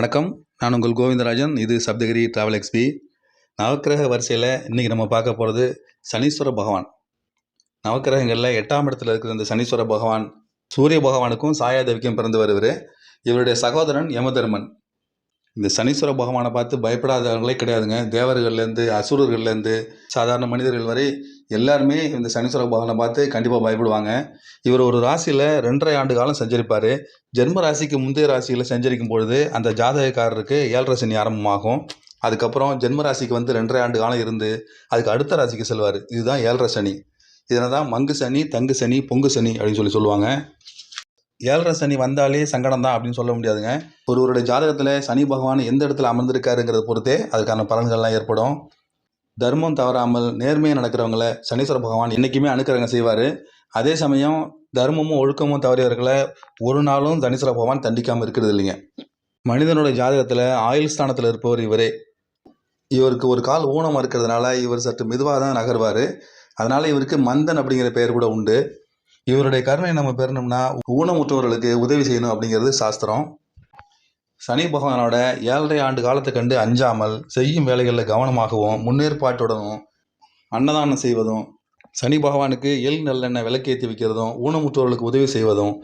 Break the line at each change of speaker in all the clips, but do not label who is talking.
வணக்கம். நான் உங்கள் கோவிந்தராஜன். இது சப்தகிரி ட்ராவல் எக்ஸ்பி நவக்கிரக வரிசையில் இன்றைக்கி நம்ம பார்க்க போகிறது சனீஸ்வர பகவான். நவக்கிரகங்களில் எட்டாம் இடத்துல இருக்கிற இந்த சனீஸ்வர பகவான் சூரிய பகவானுக்கும் சாயாதேவிக்கும் பிறந்து வருவர் இவருடைய சகோதரன் யமதர்மன். இந்த சனீஸ்வர பகவானை பார்த்து பயப்படாதவங்களே கிடையாதுங்க. தேவர்கள்லேருந்து அசுரர்கள்லேருந்து சாதாரண மனிதர்கள் வரை எல்லாருமே இந்த சனீஸ்வர பகவானை பார்த்து கண்டிப்பாக பயப்படுவாங்க. இவர் ஒரு ராசியில் ரெண்டரை ஆண்டு காலம் சஞ்சரிப்பார். ஜென்ம ராசிக்கு முந்தைய ராசியில் சஞ்சரிக்கும் பொழுது அந்த ஜாதகக்காரருக்கு ஏழரை சனி ஆரம்பமாகும். அதுக்கப்புறம் ஜென்ம ராசிக்கு வந்து ரெண்டரை ஆண்டு காலம் இருந்து அதுக்கு அடுத்த ராசிக்கு செல்வார். இதுதான் ஏழரை சனி. இதனை தான் மங்கு சனி தங்கு சனி பொங்கு சனி அப்படின்னு சொல்லி சொல்லுவாங்க. ஏழரை சனி வந்தாலே சங்கடம் தான் அப்படின்னு சொல்ல முடியாதுங்க. ஒருவருடைய ஜாதகத்தில் சனி பகவான் எந்த இடத்துல அமர்ந்திருக்காருங்கிறத பொறுத்தே அதுக்கான பலன்கள்லாம் ஏற்படும். தர்மம் தவறாமல் நேர்மையாக நடக்கிறவங்கள சனீஸ்வர பகவான் என்றைக்குமே அனுக்கிரகம் செய்வார். அதே சமயம் தர்மமும் ஒழுக்கமும் தவறியவர்களை ஒரு நாளும் தனீஸ்வர பகவான் தண்டிக்காமல் இருக்கிறது இல்லைங்க. மனிதனுடைய ஜாதகத்தில் ஆயுள் ஸ்தானத்தில் இருப்பவர் இவரே. இவருக்கு ஒரு கால் ஊனம் இருக்கிறதுனால இவர் சற்று மெதுவாக தான் நகர்வார். அதனால் இவருக்கு மந்தன் அப்படிங்கிற பெயர் கூட உண்டு. இவருடைய கருணை நம்ம பெறணும்னா ஊனமுற்றவர்களுக்கு உதவி செய்யணும் அப்படிங்கிறது சாஸ்திரம். சனி பகவானோட ஏழரை ஆண்டு காலத்தை கண்டு அஞ்சாமல் செய்யும் வேலைகளில் கவனமாகவும் முன்னேற்பாட்டுடனும் அன்னதானம் செய்வதும் சனி பகவானுக்கு எள் நல்லெண்ணெய் விளக்கேற்றி வைக்கிறதும் ஊனமுற்றோர்களுக்கு உதவி செய்வதும்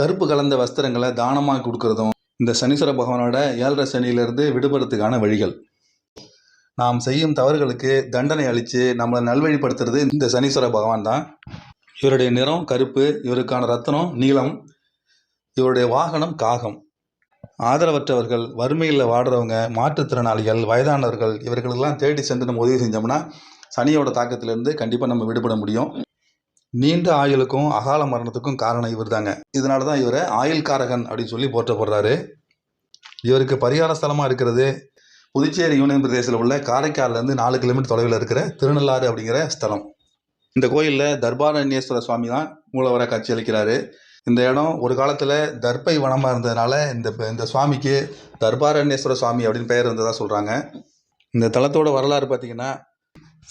கருப்பு கலந்த வஸ்திரங்களை தானமாக கொடுக்கறதும் இந்த சனீஸ்வர பகவானோட ஏழரை சனியிலிருந்து விடுபடுறதுக்கான வழிகள். நாம் செய்யும் தவறுகளுக்கு தண்டனை அளித்து நம்மளை நல்வழிப்படுத்துறது இந்த சனீஸ்வர பகவான் தான். இவருடைய நிறம் கருப்பு இவருக்கான ரத்தனம் நீளம் இவருடைய வாகனம் காகம். ஆதரவற்றவர்கள் வறுமையில் வாடுறவங்க மாற்றுத்திறனாளிகள் வயதானவர்கள் இவர்களுக்கெல்லாம் தேடி சென்று நம்ம உதவி செஞ்சோம்னா சனியோட தாக்கத்திலிருந்து கண்டிப்பாக நம்ம விடுபட முடியும். நீண்ட ஆயுளுக்கும் அகால மரணத்துக்கும் காரணம் இவர் தாங்க இதனால தான் இவரை ஆயுள்காரகன் அப்படின்னு சொல்லி போற்றப்படுறாரு. இவருக்கு பரிகார ஸ்தலமாக இருக்கிறது புதுச்சேரி யூனியன் பிரதேசத்தில் உள்ள காரைக்கால்லேருந்து நாலு கிலோமீட்டர் தொலைவில் இருக்கிற திருநள்ளாறு அப்படிங்கிற ஸ்தலம். இந்த கோயிலில் தர்பாரண்யேஸ்வர சுவாமி தான் மூலவராக காட்சியளிக்கிறாரு. இந்த இடம் ஒரு காலத்தில் தர்பை வனமாக இருந்ததுனால இந்த இந்த சுவாமிக்கு தர்பாரண்யேஸ்வர சுவாமி அப்படின்னு பெயர் இருந்ததாக சொல்கிறாங்க இந்த தலத்தோட வரலாறு பார்த்திங்கன்னா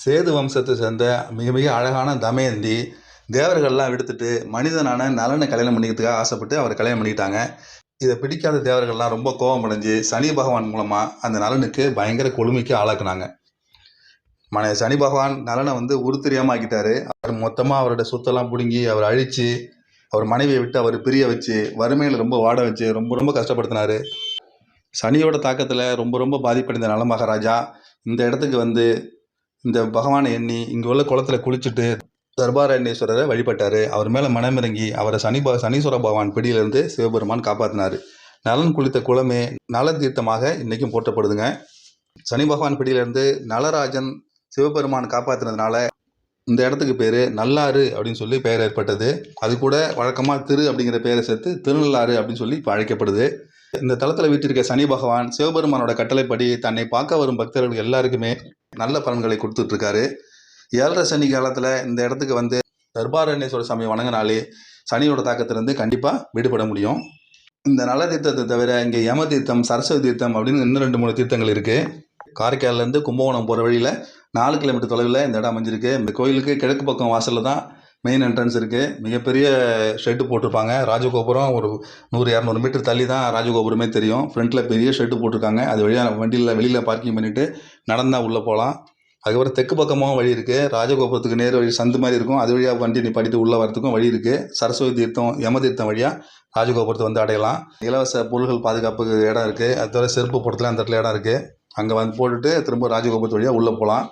சேது வம்சத்தை சேர்ந்த மிக மிக அழகான தமயந்தி தேவர்கள்லாம் விடுத்துட்டு மனிதனான நலனை கல்யாணம் பண்ணிக்கிறதுக்காக ஆசைப்பட்டு அவர் கல்யாணம் பண்ணிக்கிட்டாங்க. இதை பிடிக்காத தேவர்கள்லாம் ரொம்ப கோபம் அடைஞ்சு சனி பகவான் மூலமாக அந்த நலனுக்கு பயங்கர கொடுமைக்கு ஆளாக்குனாங்க. மன சனி பகவான் நலனை வந்து உருத்தெரியாமல் ஆக்கிட்டாரு. அவர் மொத்தமாக அவரோட சொத்தெல்லாம் பிடுங்கி அவர் அழித்து அவர் மனைவியை விட்டு அவர் பிரிய வச்சு வறுமையில் ரொம்ப வாட வச்சு ரொம்ப ரொம்ப கஷ்டப்படுத்தினாரு. சனியோட தாக்கத்தில் ரொம்ப ரொம்ப பாதிப்படைந்த நல மகாராஜா இந்த இடத்துக்கு வந்து இந்த பகவானை எண்ணி இங்கே உள்ள குளத்துல குளிச்சுட்டு தர்பாரண்யேஸ்வரரை வழிபட்டார். அவர் மேலே மனமிறங்கி அவரை சனி ப சனீஸ்வர பகவான் பிடியிலிருந்து சிவபெருமான் காப்பாற்றினார் நலன் குளித்த குளமே நல தீர்த்தமாக இன்றைக்கும் போற்றப்படுதுங்க. சனி பகவான் பிடியிலிருந்து நலராஜன் சிவபெருமான் காப்பாற்றினதுனால இந்த இடத்துக்கு பேர் நல்லாறு அப்படின்னு சொல்லி பெயர் ஏற்பட்டது. அது கூட வழக்கமாக திரு அப்படிங்கிற பெயரை சேர்த்து திருநள்ளாறு அப்படின்னு சொல்லி இப்போ அழைக்கப்படுது. இந்த தளத்தில் வீட்டிருக்க சனி பகவான் சிவபெருமானோட கட்டளைப்படி தன்னை பார்க்க வரும் பக்தர்கள் எல்லாருக்குமே நல்ல பலன்களை கொடுத்துட்ருக்காரு. ஏழரை சனி காலத்தில் இந்த இடத்துக்கு வந்து தர்பாரண்யேஸ்வர சாமி வணங்கினாலே சனியோட தாக்கத்திலிருந்து கண்டிப்பாக விடுபட முடியும். இந்த நல்ல தீர்த்தத்தை தவிர இங்கே யம தீர்த்தம் சரஸ்வதி தீர்த்தம் அப்படின்னு இன்னும் ரெண்டு மூணு தீர்த்தங்கள் இருக்குது காரைக்கால்லேருந்து கும்பகோணம் போகிற வழியில் நாலு கிலோமீட்டர் தொலைவில் இந்த இடம் அமைஞ்சிருக்கு. இந்த கோயிலுக்கு கிழக்கு பக்கம் வாசலில் தான் மெயின் என்ட்ரன்ஸ் இருக்குது மிகப்பெரிய ஷெட்டு போட்டிருப்பாங்க. ராஜகோபுரம் ஒரு நூறு இரநூறு மீட்டர் தள்ளி தான் ராஜகோபுரமே தெரியும். ஃப்ரண்ட்டில் பெரிய ஷெட்டு போட்டிருக்காங்க. அது வழியாக வண்டியில் வெளியில் பார்க்கிங் பண்ணிவிட்டு நடந்தால் உள்ளே போகலாம் அதுக்கப்புறம் தெற்கு பக்கமாகவும் வழி இருக்குது ராஜகோபுரத்துக்கு நேர் வழி சந்து மாதிரி இருக்கும். அது வழியாக வண்டி நிப்பாட்டிட்டு உள்ளே வரத்துக்கும் வழி இருக்குது சரஸ்வதி தீர்த்தம் யம தீர்த்தம் வழியாக ராஜகோபுரத்தை வந்து அடையலாம். இலவச பொருள்கள் பாதுகாப்புக்கு இடம் இருக்குது அது தவிர செருப்பு போடுறதுல அந்த இடத்துல இடம் இருக்குது அங்கே வந்து போட்டுட்டு திரும்ப ராஜகோபுரத்து வழியாக உள்ளே போகலாம்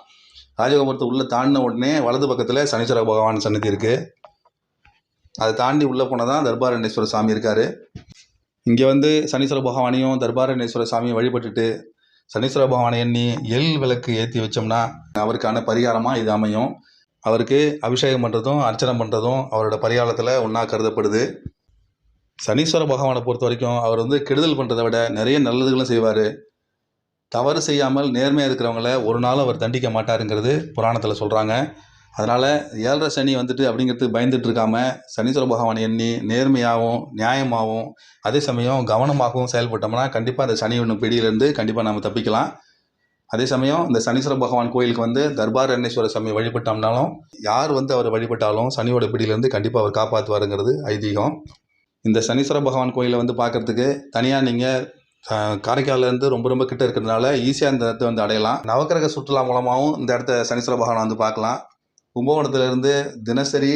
ராஜகோபுரத்தை உள்ளே தாண்டின உடனே வலது பக்கத்தில் சனீஸ்வர பகவான் சன்னதி இருக்குது அதை தாண்டி உள்ளே போனால் தான் தர்பாரண்யேஸ்வர சாமி இருக்கார். இங்கே வந்து சனீஸ்வர பகவானையும் தர்பாரண்யேஸ்வர சாமியும் வழிபட்டுட்டு சனீஸ்வர பகவானை எண்ணி எள் விளக்கு ஏற்றி வச்சோம்னா அவருக்கான பரிகாரமாக இது அமையும். அவருக்கு அபிஷேகம் பண்ணுறதும் அர்ச்சனை பண்ணுறதும் அவரோட பரிகாரத்தில் ஒன்றா கருதப்படுது. சனீஸ்வர பகவானை பொறுத்த வரைக்கும் அவர் வந்து கெடுதல் பண்ணுறதை விட நிறைய நல்லதுகளும் செய்வார். தவறு செய்யாமல் நேர்மையாக இருக்கிறவங்கள ஒரு நாள் அவர் தண்டிக்க மாட்டாருங்கிறது புராணத்தில் சொல்கிறாங்க அதனால் ஏழரை சனி வந்துட்டு அப்படிங்கிறதுக்கு பயந்துட்டு இருக்காம சனீஸ்வர பகவான் எண்ணி நேர்மையாகவும் நியாயமாகவும் அதே சமயம் கவனமாகவும் செயல்பட்டோம்னா கண்டிப்பாக அந்த சனி ஒன்று பிடியிலேருந்து கண்டிப்பாக நம்ம தப்பிக்கலாம். அதே சமயம் இந்த சனீஸ்வர பகவான் கோயிலுக்கு வந்து தர்பார் அன்னேஸ்வர சாமி வழிபட்டோம்னாலும் யார் வந்து அவர் வழிபட்டாலும் சனியோட பிடியிலேருந்து கண்டிப்பாக அவர் காப்பாற்றுவாருங்கிறது ஐதீகம். இந்த சனீஸ்வர பகவான் கோயிலை வந்து பார்க்குறதுக்கு தனியாக நீங்கள் காரைக்கால்லேருந்து ரொம்ப ரொம்ப கிட்ட இருக்கிறதுனால ஈஸியாக இந்த இடத்த வந்து அடையலாம். நவக்கிரக சுற்றுலா மூலமாகவும் இந்த இடத்த சனீஸ்வர பகவானை வந்து பார்க்கலாம். கும்பகோணத்துலேருந்து தினசரி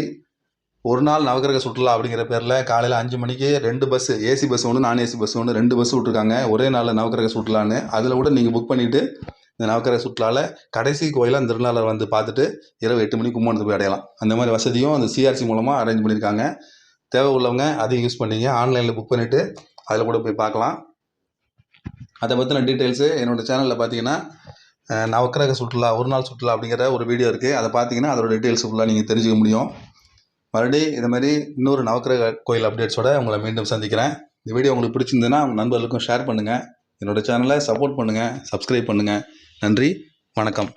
ஒரு நாள் நவக்கிரக சுற்றுலா அப்படிங்கிற பேரில் காலையில் அஞ்சு மணிக்கு ரெண்டு பஸ்ஸு ஏசி பஸ் ஒன்று நான் ஏசி பஸ் ஒன்று ரெண்டு பஸ் விட்ருக்காங்க ஒரே நாளில் நவக்கிரக சுற்றுலான்னு. அதில் கூட நீங்கள் புக் பண்ணிவிட்டு இந்த நவக்கிரக சுற்றுலாவில் கடைசி கோயிலாக அந்த திருநாளர் வந்து பார்த்துட்டு இரவு எட்டு மணிக்கு கும்பகோணத்துக்கு போய் அடையலாம். அந்த மாதிரி வசதியும் அந்த சிஆர்சி மூலமாக அரேஞ்ச் பண்ணியிருக்காங்க. தேவை உள்ளவங்க அதையும் யூஸ் பண்ணிங்க. ஆன்லைனில் புக் பண்ணிவிட்டு அதில் கூட போய் பார்க்கலாம். அதை பற்றின டீட்டெயில்ஸு என்னோடய சேனலில் பார்த்தீங்கன்னா நவக்கிரக சுற்றுலா ஒரு நாள் சுற்றுலா அப்படிங்கிற ஒரு வீடியோ இருக்குது அதை பார்த்தீங்கன்னா அதோட டீட்டெயில்ஸ் ஃபுல்லாக நீங்கள் தெரிஞ்சுக்க முடியும். மறுபடியும் இதுமாரி மாதிரி இன்னொரு நவக்கிரக கோயில் அப்டேட்ஸோட உங்களை மீண்டும் சந்திக்கிறேன். இந்த வீடியோ உங்களுக்கு பிடிச்சிருந்ததுன்னா உங்கள் நண்பர்களுக்கும் ஷேர் பண்ணுங்கள் என்னோடய சேனலை சப்போர்ட் பண்ணுங்கள் சப்ஸ்கிரைப் பண்ணுங்கள் நன்றி வணக்கம்.